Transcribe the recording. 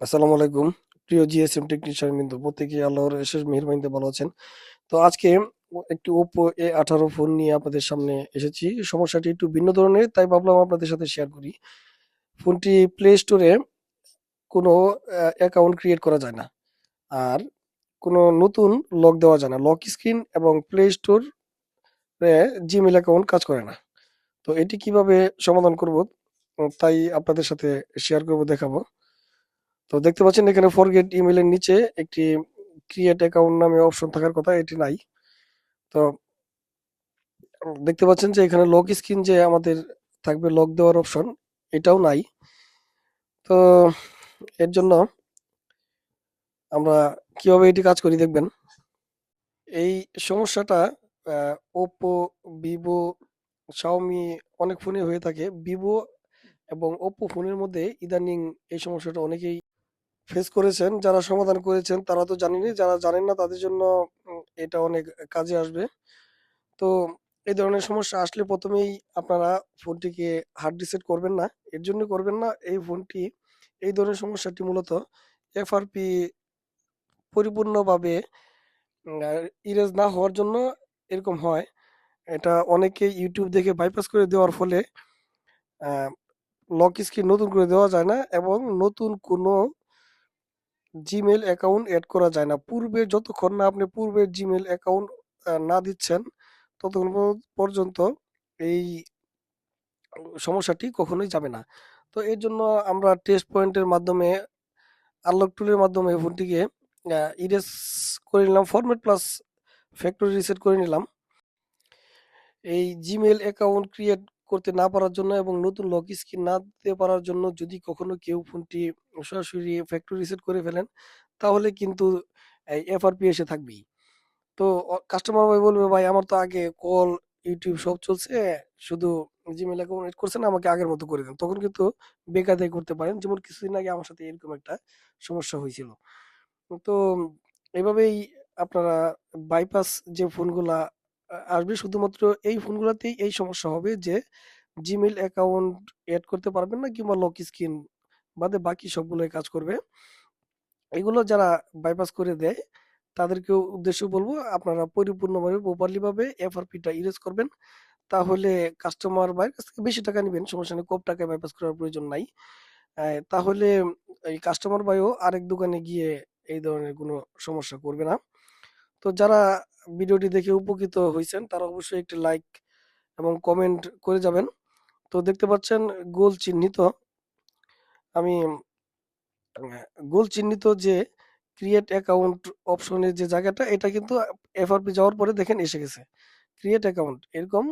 আসসালামু আলাইকুম। প্রিয় জিএসএম টেকনিশিয়ান বিন্দু, প্রত্যেকে আল্লাহর শেষ মেহরবানিতে ভালো আছেন। তো আজকে একটি ওপো এ আঠারো ফোন নিয়ে আপনাদের সামনে এসেছি। সমস্যাটি একটু ভিন্ন ধরনের, তাই ভাবলাম আপনাদের সাথে শেয়ার করি। ফোনটি প্লে স্টোরে কোনো অ্যাকাউন্ট ক্রিয়েট করা যায় না। আর কোনো নতুন লক দেওয়া যায় না। লক স্ক্রিন এবং প্লে স্টোর জিমেল অ্যাকাউন্ট কাজ করে না। তো এটি কীভাবে সমাধান করব, তাই আপনাদের সাথে শেয়ার করব, দেখাবো। তো দেখতে পাচ্ছেন এখানে ফরগেট ইমেলের নিচে একটি ক্রিয়েট অ্যাকাউন্ট নামে অপশন থাকার কথা, এটি নাই। তো দেখতে পাচ্ছেন যে এখানে লক স্ক্রিন যে আমাদের থাকবে লক দেওয়ার অপশন এটাও নাই। তো এর জন্য আমরা কীভাবে এটি কাজ করি দেখবেন? এই সমস্যাটা ওপো ভিভো শাওমি অনেক ফোনে হয়ে থাকে। ভিভো এবং ওপো ফোনের মধ্যে ইদানিং এই সমস্যাটা অনেকেই ফেস করেছেন, যারা সমাধান করেছেন, তারা তো জানেনই, যারা জানেন না তাদের জন্য এটা অনেক কাজে আসবে। তো এই ধরনের সমস্যা আসলে প্রথমেই আপনারা ফোনটিকে হার্ড রিসেট করবেন না। এর জন্য করবেন না, এই ফোনটি, এই ধরনের সমস্যাটি মূলত এফআরপি পরিপূর্ণভাবে ইরেজ না হওয়ার জন্য এরকম হয়। এটা অনেকে ইউটিউব দেখে বাইপাস করে দেওয়ার ফলে লক স্ক্রিন নতুন করে দেওয়া যায় না এবং নতুন কোনো জিমেল অ্যাকাউন্ট অ্যাড করা যায় না। পূর্বে যতক্ষণ না আপনি পূর্বে জিমেল অ্যাকাউন্ট না দিচ্ছেন, ততক্ষণ পর্যন্ত এই সমস্যাটি কখনোই যাবে না। তো এর জন্য আমরা টেস্ট পয়েন্টের মাধ্যমে আনলক টুলের মাধ্যমে ফোনটিকে ইরেজ করে নিলাম ফরম্যাট প্লাস ফ্যাক্টরি রিসেট করে নিলাম। এই জিমেল অ্যাকাউন্ট ক্রিয়েট করতে না পারার জন্য এবং নতুন লক স্ক্রিন না দিতে পারার জন্য যদি কখনো কেউ ফোনটি সরাসরি ফ্যাক্টরি রিসেট করে ফেলেন, তাহলে কিন্তু এফআরপি এসে থাকবেই। তো কাস্টমার ভাই বলবে, ভাই, আমার তো আগে কল ইউটিউব সব চলছে, শুধু জিমেল অ্যাকাউন্ট করছেন, আমাকে আগের মতো করে দেন। তখন কিন্তু বেকায়দায় করতে পারেন। যেমন কিছুদিন আগে আমার সাথে এরকম একটা সমস্যা হয়েছিল। তো এভাবেই আপনারা বাইপাস যে ফোনগুলা আসবে শুধুমাত্র এই ফোনগুলাতেই এই সমস্যা হবে যে জিমেল অ্যাকাউন্ট অ্যাড করতে পারবেন না কিংবা লক স্ক্রিন বাদে বাকি সবগুলোই কাজ করবে। এগুলো যারা বাইপাস করে দেয় তাদেরকে উদ্দেশ্য বলব আপনারা পরিপূর্ণভাবে প্রপারলি ভাবে এফআরপিটা ইরেজ করবেন। তাহলে কাস্টমার বাইরের কাছ থেকে বেশি টাকা নেবেন, সমস্যা নেই কম টাকায় বাইপাস করার প্রয়োজন নাই। তাহলে এই কাস্টমার বাইও আরেক দোকানে গিয়ে এই ধরনের কোনো সমস্যা করবে না। তো যারা ভিডিওটি দেখে উপকৃত হয়েছেন তারা অবশ্যই একটি লাইক এবং কমেন্ট করে যাবেন। তো দেখতে পাচ্ছেন গোল চিহ্নিত। আমি গোল চিহ্নিত যে ক্রিয়েট অ্যাকাউন্ট অপশনের যে জায়গাটা, এটা কিন্তু এফআরপি যাওয়ার পরে দেখেন এসে গেছে। ক্রিয়েট অ্যাকাউন্ট এরকম